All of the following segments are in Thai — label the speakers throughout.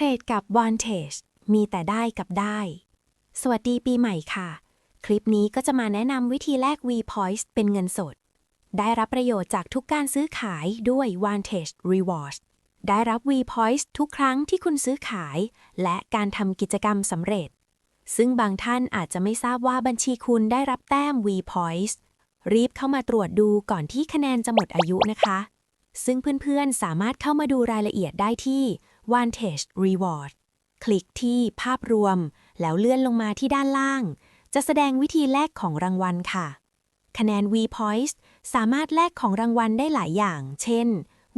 Speaker 1: เทรดกับ Vantage มีแต่ได้กับได้ สวัสดีปีใหม่ค่ะ คลิปนี้ก็จะมาแนะนำวิธีแลก V Points เป็นเงินสด ได้รับประโยชน์จากทุกการซื้อขายด้วย Vantage Rewards ได้รับ V Points ทุกครั้งที่คุณซื้อขาย และการทำกิจกรรมสำเร็จ ซึ่งบางท่านอาจจะไม่ทราบว่าบัญชีคุณได้รับแต้ม V Points รีบเข้ามาตรวจดูก่อนที่คะแนนจะหมดอายุนะคะ ซึ่งเพื่อนๆสามารถเข้ามาดูรายละเอียดได้ที่ Vantage Reward คลิกที่ภาพรวม แล้วเลื่อนลงมาที่ด้านล่าง จะแสดงวิธีแลกของรางวัลค่ะ คะแนน V Points สามารถแลกของรางวัลได้หลายอย่าง เช่น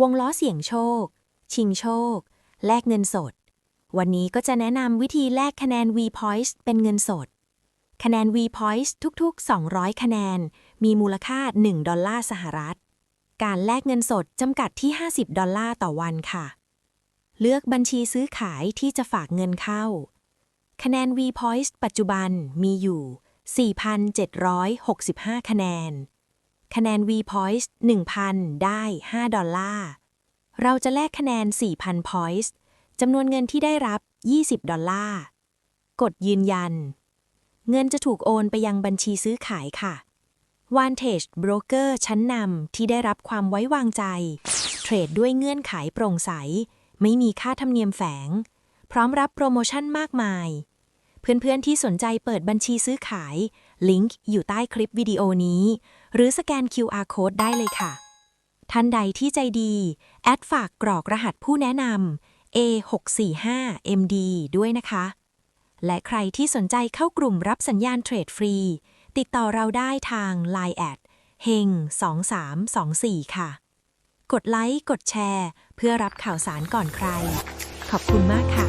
Speaker 1: วงล้อเสี่ยงโชค ชิงโชค แลกเงินสด วันนี้ก็จะแนะนำวิธีแลกคะแนน V Points เป็นเงินสด คะแนน V Points ทุกๆ 200 คะแนน มีมูลค่า 1 ดอลลาร์สหรัฐ การแลกเงินสดจำกัดที่ 50 ดอลลาร์ต่อวันค่ะ เลือกบัญชีซื้อขายที่จะฝากเงินเข้า คะแนน V Points ปัจจุบันมีอยู่ 4,765 คะแนน คะแนน V Points 1,000 ได้ 5 ดอลลาร์ เราจะแลกคะแนน 4,000 Points จำนวนเงินที่ได้รับ 20 ดอลลาร์ กดยืนยัน เงินจะถูกโอนไปยังบัญชีซื้อขายค่ะ Vantage Broker ชั้นนำที่ได้รับความไว้วางใจ เทรดด้วยเงื่อนไขโปร่งใส ไม่มีค่าธรรมเนียมแฝง พร้อมรับโปรโมชั่นมากมาย เพื่อนๆที่สนใจเปิดบัญชีซื้อขาย ลิงก์อยู่ใต้คลิปวิดีโอนี้ หรือสแกน QR Code ได้เลยค่ะ ท่านใดที่ใจดี แอดฝากกรอกรหัสผู้แนะนำ A645MD ด้วยนะคะ และใครที่สนใจเข้ากลุ่มรับสัญญาณเทรดฟรี ติดต่อเราได้ทาง Line แอดเฮง2324 ค่ะ กดไลค์ กดแชร์ เพื่อรับข่าวสารก่อนใคร ขอบคุณมากค่ะ